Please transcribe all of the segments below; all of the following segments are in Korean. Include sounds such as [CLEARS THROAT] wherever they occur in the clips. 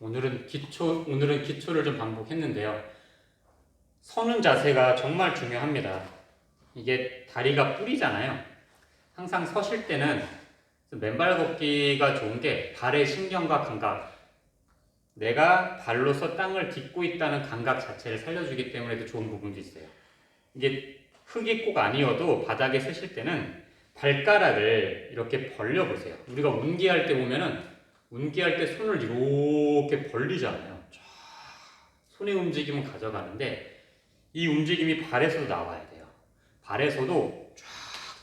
오늘은 기초 오늘은 기초를 좀 반복했는데요. 서는 자세가 정말 중요합니다. 이게 다리가 뿌리잖아요. 항상 서실 때는 맨발 걷기가 좋은 게 발의 신경과 감각, 내가 발로서 땅을 딛고 있다는 감각 자체를 살려주기 때문에도 좋은 부분도 있어요. 이게 흙이 꼭 아니어도 바닥에 서실 때는 발가락을 이렇게 벌려 보세요. 우리가 운기할 때 보면은 운기할 때 손을 이렇게 벌리잖아요. 쫙 손의 움직임을 가져가는데 이 움직임이 발에서도 나와야 돼요. 발에서도 쫙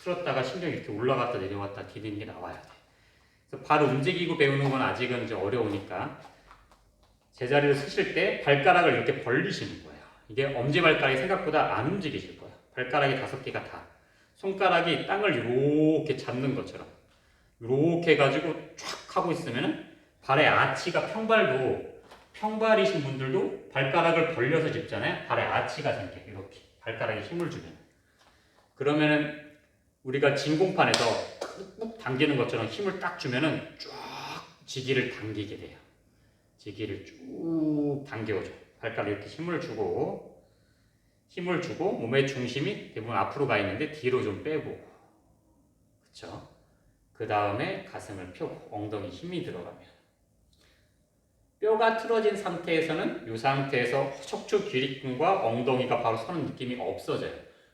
틀었다가 신경이 이렇게 올라갔다 내려왔다 디디는 게 나와야 돼. 그래서 발 움직이고 배우는 건 아직은 이제 어려우니까 제자리를 서실 때 발가락을 이렇게 벌리시는 거예요. 이게 엄지발가락이 생각보다 안 움직이실 거예요. 발가락이 다섯 개가 다. 손가락이 땅을 이렇게 잡는 것처럼. 이렇게 해가지고 쫙 하고 있으면은 발의 아치가 평발도 평발이신 분들도 발가락을 벌려서 짚잖아요. 발의 아치가 생겨 이렇게 발가락에 힘을 주면 그러면은 우리가 진공판에서 꾹꾹 당기는 것처럼 힘을 딱 주면은 쫙 지기를 당기게 돼요. 지기를 쭉 당겨줘. 발가락 이렇게 힘을 주고 힘을 주고 몸의 중심이 대부분 앞으로 가 있는데 뒤로 좀 빼고 그렇죠? 그 다음에 가슴을 펴고 엉덩이 힘이 들어가면 뼈가 틀어진 상태에서는 이 상태에서 척추 기립근과 엉덩이가 바로 서는 느낌이 없어져요.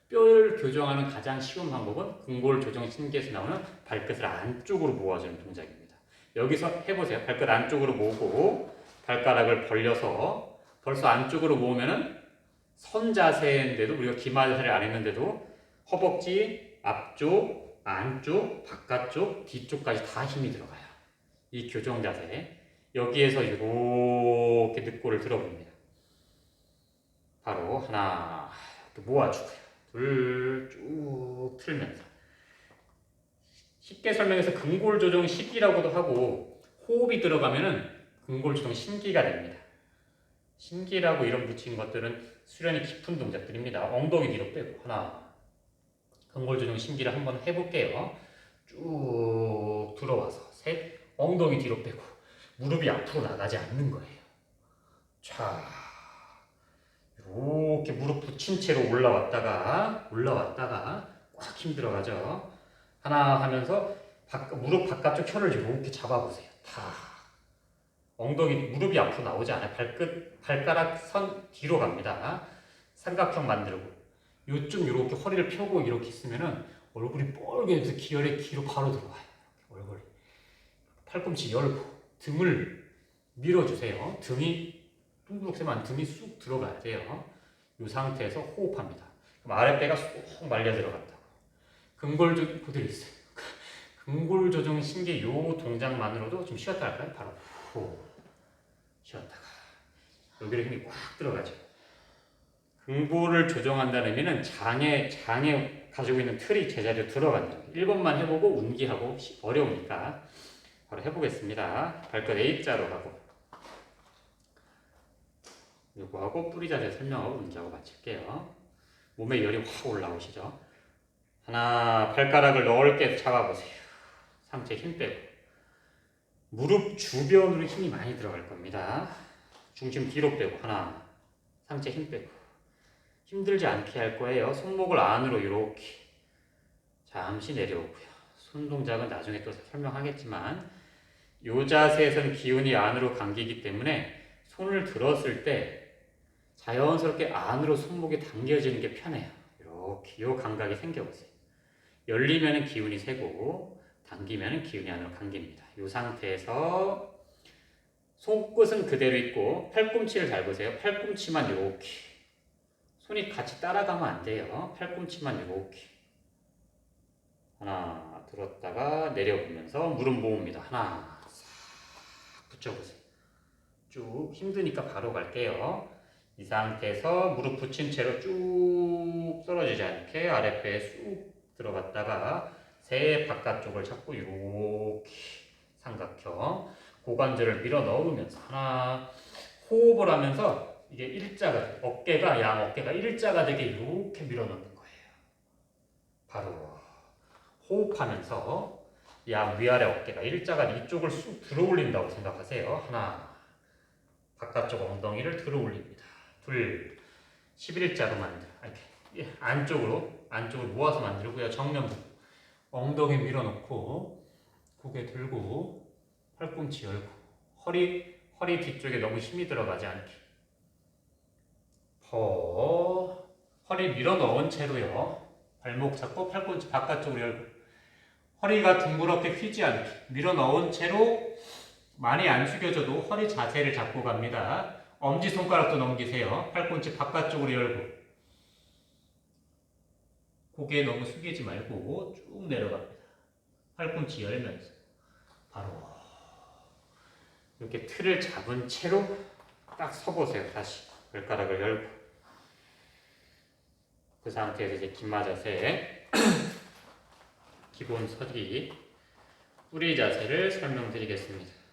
뼈를 교정하는 가장 쉬운 방법은 근골 조정 신기에서 나오는 발끝을 안쪽으로 모아주는 동작입니다. 여기서 해보세요. 발끝 안쪽으로 모으고 발가락을 벌려서 벌써 안쪽으로 모으면은 선 자세인데도 우리가 기마 자세를 안 했는데도 허벅지 앞쪽, 안쪽, 바깥쪽, 뒤쪽까지 다 힘이 들어가요. 이 교정 자세. 여기에서 이렇게 늑골을 들어봅니다. 바로 하나 이렇게 모아주고요. 둘 쭉 틀면서 쉽게 설명해서 근골 조정 식이라고도 하고 호흡이 들어가면은 근골 조정 신기가 됩니다. 신기라고 이름 붙인 것들은 수련이 깊은 동작들입니다. 엉덩이 뒤로 빼고 하나 근골 조정 신기를 한번 해볼게요. 쭉 들어와서 셋 엉덩이 뒤로 빼고 무릎이 앞으로 나가지 않는 거예요. 자 이렇게 무릎 붙인 채로 올라왔다가 올라왔다가 꽉 힘 들어가죠. 하나 하면서 바, 무릎 바깥쪽 혀를 이렇게 잡아보세요. 다 엉덩이 무릎이 앞으로 나오지 않아요. 발끝 발가락 선 뒤로 갑니다. 삼각형 만들고 요쯤 이렇게 허리를 펴고 이렇게 있으면은 얼굴이 뻘개져서 기혈의 기로 바로 들어가요. 얼굴이 팔꿈치 열고 등을 밀어주세요. 등이 둥그렇게만 등이 쑥 들어가야 돼요. 이 상태에서 호흡합니다. 그럼 아랫배가 쑥 말려 들어간다고. [LAUGHS] 근골 조 그대로 있어요. 근골 조정 신기 요 동작만으로도 좀 쉬었다 할까요? 바로 후 쉬었다가 여기로 힘이 꽉 들어가죠. 근골을 조정한다는 의미는 장에 장에 가지고 있는 틀이 제자리로 들어간다. 1번만 해보고 운기하고 어려우니까 바로 해보겠습니다. 발끝 A자로 하고 요거 하고 뿌리 자세 설명하고 운기하고 마칠게요. 몸에 열이 확 올라오시죠. 하나 발가락을 넓게 잡아보세요. 상체 힘 빼고 무릎 주변으로 힘이 많이 들어갈 겁니다. 중심 뒤로 빼고 하나 상체 힘 빼고 힘들지 않게 할 거예요. 손목을 안으로 이렇게 잠시 내려오고요. 손 동작은 나중에 또 설명하겠지만 이 자세에서는 기운이 안으로 감기기 때문에 손을 들었을 때 자연스럽게 안으로 손목이 당겨지는 게 편해요. 이렇게 이 감각이 생겨보세요. 열리면 기운이 세고 당기면 기운이 안으로 감깁니다. 이 상태에서 손끝은 그대로 있고 팔꿈치를 잘 보세요. 팔꿈치만 이렇게 손이 같이 따라가면 안 돼요. 팔꿈치만 이렇게 하나 들었다가 내려보면서 무릎 모읍니다. 하나 싹 붙여보세요. 쭉 힘드니까 바로 갈게요. 이 상태에서 무릎 붙인 채로 쭉 떨어지지 않게 아랫배에 쑥 들어갔다가 새 바깥쪽을 잡고 이렇게 삼각형 고관절을 밀어 넣으면서 하나 호흡을 하면서 이게 일자가 어깨가 양 어깨가 일자가 되게 이렇게 밀어 넣는 거예요. 바로 호흡하면서 양 위아래 어깨가 일자가 이쪽을 쑥 들어 올린다고 생각하세요. 하나 바깥쪽 엉덩이를 들어 올립니다. 둘, 11자로 만들. 이렇게 예, 안쪽으로 안쪽으로 모아서 만들고요. 정면 부분. 엉덩이 밀어놓고 고개 들고 팔꿈치 열고 허리 허리 뒤쪽에 너무 힘이 들어가지 않게. 퍼 허리 밀어 넣은 채로요. 발목 잡고 팔꿈치 바깥쪽으로 열고 허리가 둥그렇게 휘지 않게 밀어 넣은 채로 많이 안 숙여져도 허리 자세를 잡고 갑니다. 엄지 손가락도 넘기세요. 팔꿈치 바깥쪽으로 열고 고개 너무 숙이지 말고 쭉 내려갑니다. 팔꿈치 열면서 바로 이렇게 틀을 잡은 채로 딱 서보세요. 다시 발가락을 열고 그 상태에서 이제 긴마 자세 [CLEARS THROAT] 기본 서기 뿌리 자세를 설명드리겠습니다.